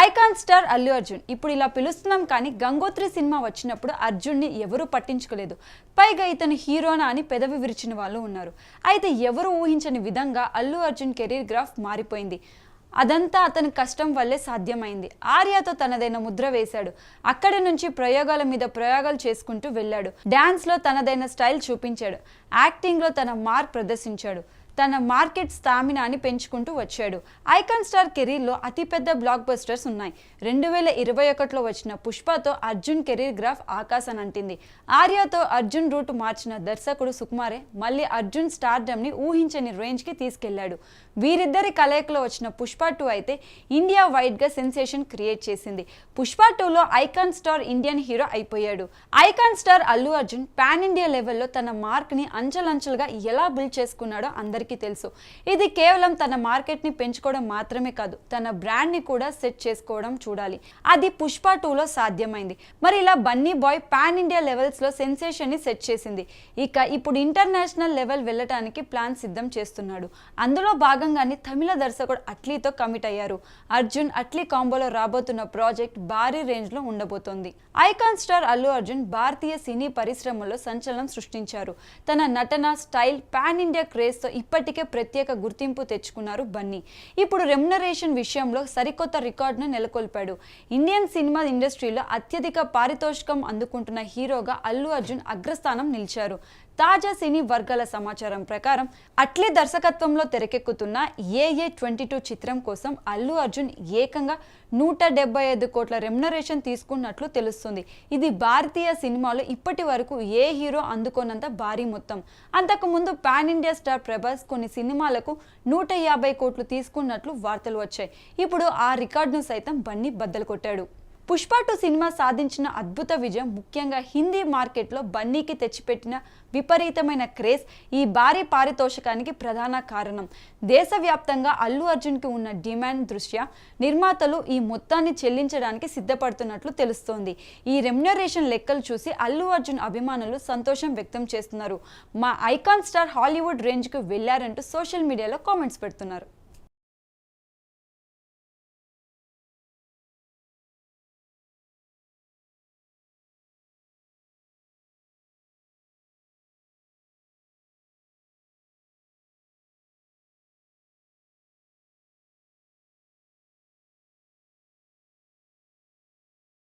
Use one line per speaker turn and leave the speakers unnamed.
Icon star Allu Arjun. ఇప్పుడు ఇలా పిలుస్తున్నాం కానీ గంగోత్రి సినిమా వచ్చినప్పుడు అర్జున్ని ఎవరూ పట్టించుకోలేదు. పైగా ఇతను హీరోనా అని పెదవి విరిచిన వాళ్ళు ఉన్నారు. అయితే ఎవరు ఊహించని విధంగా అల్లు అర్జున్ కెరీర్ గ్రాఫ్ మారిపోయింది. అదంతా అతని కష్టం వల్లే సాధ్యమైంది. ఆర్యాతో తనదైన ముద్ర వేశాడు. అక్కడి నుంచి ప్రయోగాల మీద ప్రయోగాలు చేసుకుంటూ వెళ్ళాడు. డ్యాన్స్లో తనదైన స్టైల్ చూపించాడు. యాక్టింగ్లో తన మార్క్ ప్రదర్శించాడు. తన మార్కెట్ స్థామినాన్ని పెంచుకుంటూ వచ్చాడు. ఐకాన్ స్టార్ కెరీర్లో అతిపెద్ద బ్లాక్ బస్టర్స్ ఉన్నాయి. రెండు వేల ఇరవై ఒకటిలో వచ్చిన పుష్పతో అర్జున్ కెరీర్ గ్రాఫ్ ఆకాశం అంటింది. ఆర్యాతో అర్జున్ రూట్ మార్చిన దర్శకుడు సుకుమారే మళ్ళీ అర్జున్ స్టార్డమ్ని ఊహించని రేంజ్కి తీసుకెళ్ళాడు. వీరిద్దరి కలయికలో వచ్చిన పుష్ప టూ అయితే ఇండియా వైడ్గా సెన్సేషన్ క్రియేట్ చేసింది. పుష్ప టూలో ఐకాన్ స్టార్ ఇండియన్ హీరో అయిపోయాడు. Icon star Allu Arjun pan India లెవెల్లో తన మార్క్ని అంచెలంచెలుగా ఎలా బిల్డ్ చేసుకున్నాడో అందరికీ తెలుసు. ఇది కేవలం తన మార్కెట్ని పెంచుకోవడం మాత్రమే కాదు తన బ్రాండ్ని కూడా సెట్ చేసుకోవడం చూడాలి. అది పుష్ప టూలో సాధ్యమైంది. మరి ఇలా బన్నీ బాయ్ పాన్ ఇండియా లెవెల్స్లో సెన్సేషన్ని సెట్ చేసింది. ఇక ఇప్పుడు ఇంటర్నేషనల్ లెవెల్ వెళ్ళటానికి ప్లాన్ సిద్ధం చేస్తున్నాడు. అందులో భాగంగానే తమిళ దర్శకుడు అట్లీతో కమిట్ అయ్యారు. అర్జున్ అట్లీ కాంబోలో రాబోతున్న ప్రాజెక్ట్ భారీ రేంజ్లో ఉండబోతోంది. ఐకాన్ స్టార్ అల్లు అర్జున్ భారతీయ సినీ పరిశ్రమలో సంచలనం సృష్టించారు. తన నటన స్టైల్ పాన్ ఇండియా క్రేజ్తో ఇప్పటికే ప్రత్యేక గుర్తింపు తెచ్చుకున్నారు బన్నీ. ఇప్పుడు రెమ్యునరేషన్ విషయంలో సరికొత్త రికార్డును నెలకొల్పాడు. ఇండియన్ సినిమా ఇండస్ట్రీలో అత్యధిక పారితోషికం అందుకుంటున్న హీరోగా అల్లు అర్జున్ అగ్రస్థానం నిలిచారు. తాజా సినీ వర్గాల సమాచారం ప్రకారం అట్లీ దర్శకత్వంలో తెరకెక్కుతున్న ఏఏ ట్వంటీ టూ చిత్రం కోసం అల్లు అర్జున్ ఏకంగా నూట డెబ్బై ఐదు కోట్ల రెమ్యునరేషన్ తీసుకున్నట్లు తెలుస్తుంది. ఇది భారతీయ సినిమాలో ఇప్పటి వరకు ఏ హీరో అందుకోనంత భారీ మొత్తం. అంతకుముందు పాన్ ఇండియా స్టార్ ప్రభాస్ కొన్ని సినిమాలకు నూట యాభై కోట్లు తీసుకున్నట్లు వార్తలు వచ్చాయి. ఇప్పుడు ఆ రికార్డును సైతం బన్నీ బద్దలు కొట్టాడు. పుష్ప టూ సినిమా సాధించిన అద్భుత విజయం ముఖ్యంగా హిందీ మార్కెట్లో బన్నీకి తెచ్చిపెట్టిన విపరీతమైన క్రేజ్ ఈ భారీ పారితోషికానికి ప్రధాన కారణం. దేశవ్యాప్తంగా అల్లు అర్జున్కి ఉన్న డిమాండ్ దృష్ట్యా నిర్మాతలు ఈ మొత్తాన్ని చెల్లించడానికి సిద్ధపడుతున్నట్లు తెలుస్తోంది. ఈ రెమ్యునరేషన్ లెక్కలు చూసి అల్లు అర్జున్ అభిమానులు సంతోషం వ్యక్తం చేస్తున్నారు. మా ఐకాన్ స్టార్ హాలీవుడ్ రేంజ్కు వెళ్ళారంటూ సోషల్ మీడియాలో కామెంట్స్ పెడుతున్నారు.